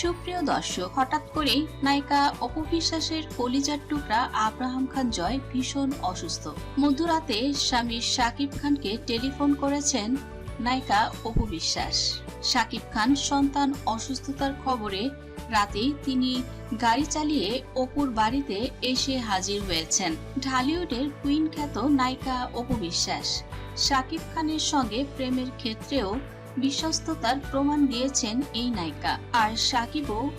সুপ্রিয় দর্শক, হঠাৎ করেই নায়িকা অপু বিশ্বাসের কলিজার টুকরা আব্রাহাম খান জয় ভীষণ অসুস্থ। মধ্যরাতে স্বামী শাকিব খানকে টেলিফোন করেছেন নায়িকা অপু বিশ্বাস শাকিব খান সন্তান অসুস্থতার খবরে রাতেই তিনি গাড়ি চালিয়ে অপুর বাড়িতে এসে হাজির হয়েছেন। ঢালিউডের কুইন খ্যাত নায়িকা অপু বিশ্বাস শাকিব খানের সঙ্গে প্রেমের ক্ষেত্রেও বিশ্বস্ততার প্রমাণ দিয়েছেন এই নায়িকা। আর সাকিবও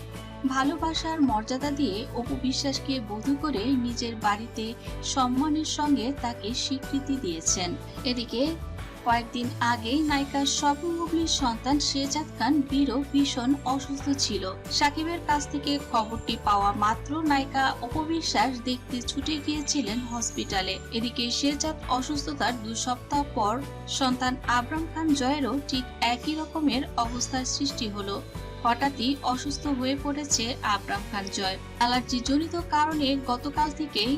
ভালোবাসার মর্যাদা দিয়ে অপু বিশ্বাসকে বধু করে নিজের বাড়িতে সম্মানের সঙ্গে তাকে স্বীকৃতি দিয়েছেন। এদিকে কয়েকদিন আগে নায়িকার স্বপ্ন সন্তান শেজাদ খান বীরও ভীষণ অসুস্থ ছিল। সাকিবের কাছ থেকে খবরটি পাওয়া মাত্র নায়িকা অপবিশ্বাস দেখতে ছুটে গিয়েছিলেন হসপিটালে। এদিকে শেজাদ অসুস্থতার দু সপ্তাহ পর সন্তান আবরাম খান জয়েরও ঠিক একই রকমের অবস্থার সৃষ্টি হলো। হঠাৎই অসুস্থ হয়ে পড়েছে আবরাম খান জয়। অ্যালার্জি জনিত কারণে গতকাল থেকেই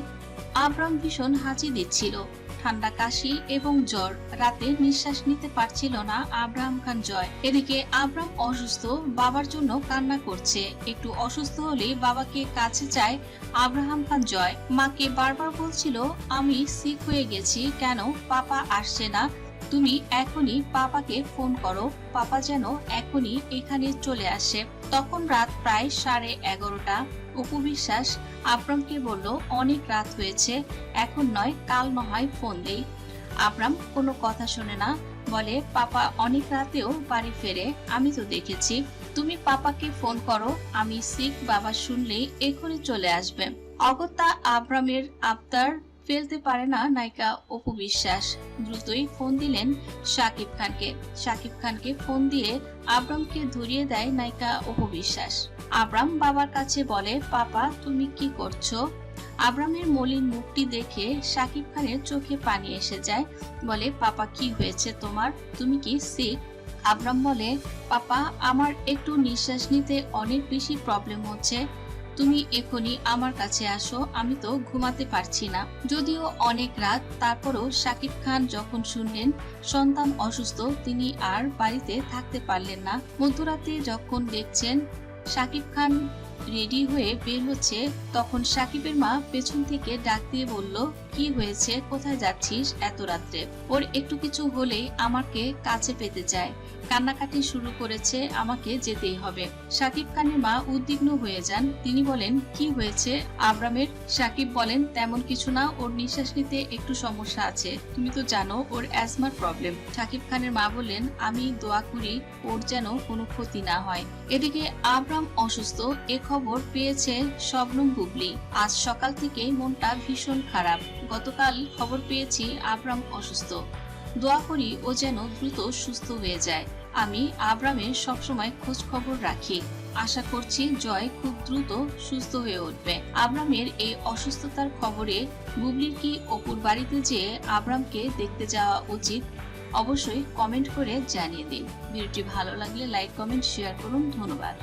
আবরাম ভীষণ হাঁচি দিচ্ছিল। ঠান্ডা কাশি এবং জ্বর। রাতে নিঃশ্বাস নিতে পারছিল না আব্রাহাম খান জয়। এদিকে আব্রাম অসুস্থ, বাবার জন্য কান্না করছে। একটু অসুস্থ হলে বাবাকে কাছে চায় আব্রাহাম খান জয়। মাকে বারবার বলছিল, আমি সিক হয়ে গেছি, কেন? পাপা আসছে না। তুমি এখনই পাপাকে ফোন করো। পাপা যেন এখনই এখানে চলে আসে। তখন রাত প্রায় সাড়ে এগারোটা। উপবিশ্বাস আব্রামকে বলল, অনেক রাত হয়েছে, এখন নয়, কাল নয় ফোন দেই। আব্রাম কোনো কথা শোনে না, বলে, পাপা অনেক রাতেও বাড়ি ফেরে, আমি তো দেখেছি। তুমি পাপাকে ফোন করো, আমি শিখ বাবা শুনলেই এখনই চলে আসবে। অগত্যা আব্রামের আবদার ফেলতে পারে না নায়িকা অপু বিশ্বাস। দ্রুতই ফোন দিলেন শাকিব খানকে। শাকিব খানকে ফোন দিয়ে আব্রামকে ধরিয়ে দেয় নায়িকা অপু বিশ্বাস। আব্রাম বাবার কাছে বলে, পাপা, তুমি কি করছ? আব্রামের মলিন মুখটি দেখে শাকিব খানের চোখে পানি এসে যায়। বলে, পাপা, কি হয়েছে তোমার? তুমি কি সিক আব্রাম বলে, পাপা, আমার একটু নিঃশ্বাস নিতে অনেক বেশি প্রবলেম হচ্ছে। তুমি এখনই আমার কাছে আসো, আমি তো ঘুমাতে পারছি না। যদিও অনেক রাত, তারপরও শাকিব খান যখন শুনলেন, সন্তান অসুস্থ, তিনি আর বাড়িতে থাকতে পারলেন না। মধ্যরাতে যখন দেখছেন শাকিব খান রেডি হয়ে বের হচ্ছে, তখন সাকিবের মা পেছন থেকে ডাক দিয়ে বলল, কি হয়েছে? কোথায় যাচ্ছিস এত রাত্রে? ওর একটু কিছু হলেই আমাকে কাছে পেতে চায়। কান্নাকাটি শুরু করেছে আমাকে যেতেই হবে। সাকিব খানের মা উদ্বিগ্ন হয়ে যান। তিনি বলেন, কি হয়েছে? আব্রামের সাকিব বলেন, তেমন কিছু না, ওর নিঃশ্বাস নিতে একটু সমস্যা আছে। তুমি তো জানো, ওর অ্যাজমার প্রবলেম। সাকিব খানের মা বললেন, আমি দোয়া করি, ওর যেন কোনো ক্ষতি না হয়। এদিকে আব্রাম অসুস্থ, এ খবর পেয়েছে শবনম বুবলি। আজ সকাল থেকে মনটা ভীষণ খারাপ। গতকাল খবর পেয়েছি আব্রাম অসুস্থ। দোয়া করি ও যেন দ্রুত সুস্থ হয়ে যায়। আমি আব্রামের সবসময় খোঁজ খবর রাখি। আশা করছি জয় খুব দ্রুত সুস্থ হয়ে উঠবে। আব্রামের এই অসুস্থতার খবরে বুবলির কি অপুর বাড়িতে যেয়ে আব্রামকে দেখতে যাওয়া উচিত, অবশ্যই কমেন্ট করে জানিয়ে দিন। ভিডিওটি ভালো লাগলে লাইক, কমেন্ট, শেয়ার করুন। ধন্যবাদ।